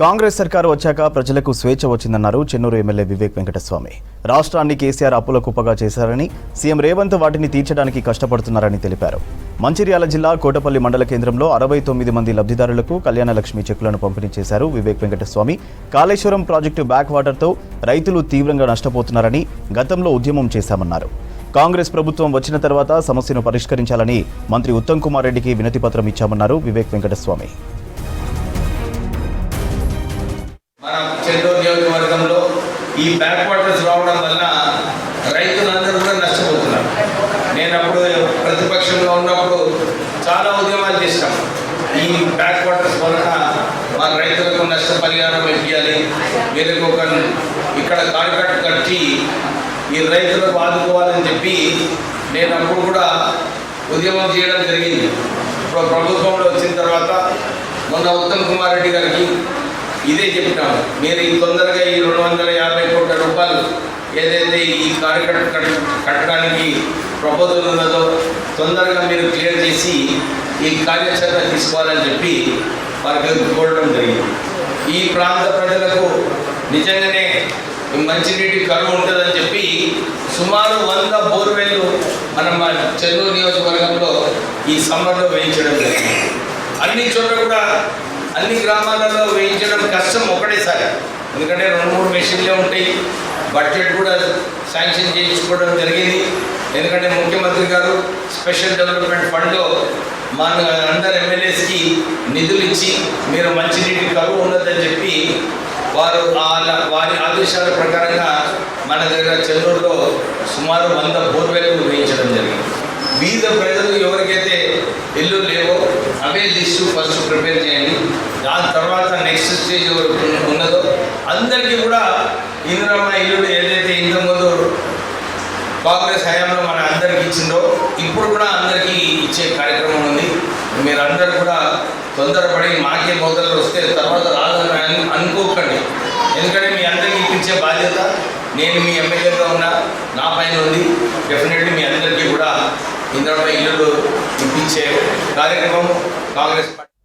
కాంగ్రెస్ సర్కారు వచ్చాక ప్రజలకు స్వేచ్ఛ వచ్చిందన్నారు చెన్నూరు ఎమ్మెల్యే వివేక్ వెంకటస్వామి. రాష్ట్రాన్ని కేసీఆర్ అప్పుల కుప్పగా చేశారని సీఎం రేవంత్ వాటిని తీర్చడానికి కష్టపడుతున్నారని తెలిపారు. మంచిర్యాల జిల్లా కోటపల్లి మండల కేంద్రంలో అరవై తొమ్మిది మంది లబ్ధిదారులకు కళ్యాణ లక్ష్మి చెక్కులను పంపిణీ చేశారు వివేక్ వెంకటస్వామి. కాళేశ్వరం ప్రాజెక్టు బ్యాక్ వాటర్తో రైతులు తీవ్రంగా నష్టపోతున్నారని గతంలో ఉద్యమం చేశామన్నారు. కాంగ్రెస్ ప్రభుత్వం వచ్చిన తర్వాత సమస్యను పరిష్కరించాలని మంత్రి ఉత్తమ్ కుమార్ రెడ్డికి వినతిపత్రం ఇచ్చామన్నారు వివేక్ వెంకటస్వామి. చెల్లూరు నియోజకవర్గంలో ఈ బ్యాక్ వాటర్స్ రావడం వల్ల రైతులందరూ కూడా నష్టపోతున్నారు. నేను అప్పుడు ప్రతిపక్షంలో ఉన్నప్పుడు చాలా ఉద్యమాలు చేసినాం ఈ బ్యాక్ వాటర్స్ వలన మన రైతులకు నష్టపరిహారం ఇవ్వాలి. వీరికి ఒక ఇక్కడ కాంట్రాక్ట్ కట్టి ఈ రైతులకు ఆదుకోవాలని చెప్పి నేను అప్పుడు కూడా ఉద్యమం చేయడం జరిగింది. ఇప్పుడు ప్రభుత్వంలో వచ్చిన తర్వాత మొన్న ఉత్తమ్ కుమార్ రెడ్డి గారికి ఇదే చెప్తాము మీరు ఈ తొందరగా ఈ రెండు వందల యాభై కోట్ల రూపాయలు ఏదైతే ఈ కార్యక్రమం కట్టడానికి ప్రపోజల్ ఉన్నదో తొందరగా మీరు క్లియర్ చేసి ఈ కార్యాచరణ తీసుకోవాలని చెప్పి వారికి కోరడం జరిగింది. ఈ ప్రాంత ప్రజలకు నిజంగానే మంచినీటి కరువు ఉంటుందని చెప్పి సుమారు వంద బోర్వెల్లు మనం మా చెల్లూరు నియోజకవర్గంలో ఈ సమ్మర్లో వేయించడం జరిగింది. అన్ని చోట్ల కూడా అన్ని గ్రామాలలో వేయించడం కష్టం ఒకటేసారి ఎందుకంటే రెండు మూడు మెషిన్లే ఉంటాయి. బడ్జెట్ కూడా శాంక్షన్ చేయించుకోవడం జరిగింది. ఎందుకంటే ముఖ్యమంత్రి గారు స్పెషల్ డెవలప్మెంట్ ఫండ్లో మన అందరు ఎమ్మెల్యేస్కి నిధులు ఇచ్చి మీరు మంచినీటి కరువు ఉన్నదని చెప్పి వారు వాళ్ళ వారి ఆదేశాల ప్రకారంగా మన దగ్గర చెన్నూరులో సుమారు వంద బోర్వెల్లు వేయించడం జరిగింది. బీద ప్రజలు ఎవరికైతే ఇల్లు అవే లిస్టు ఫస్ట్ ప్రిపేర్ చేయండి. దాని తర్వాత నెక్స్ట్ స్టేజ్ ఉన్నదో అందరికీ కూడా ఇందిరమ్మ ఇల్లు ఏదైతే ఇంతకుముందు కాంగ్రెస్ హయాంలో మన అందరికి ఇచ్చిందో ఇప్పుడు కూడా అందరికీ ఇచ్చే కార్యక్రమం ఉంది. మీరందరూ కూడా తొందరపడి మాకే మొదలు వస్తే తర్వాత రాదని అనుకోకండి. ఎందుకంటే మీ అందరికీ ఇప్పించే బాధ్యత నేను మీ ఎమ్మెల్యేగా ఉన్నా నా పైన ఉంది. డెఫినెట్లీ మీ అందరికీ కూడా ఇంద్రమ్మ ఇల్లులు ఇప్పించే కార్యక్రమం కాంగ్రెస్ పార్టీ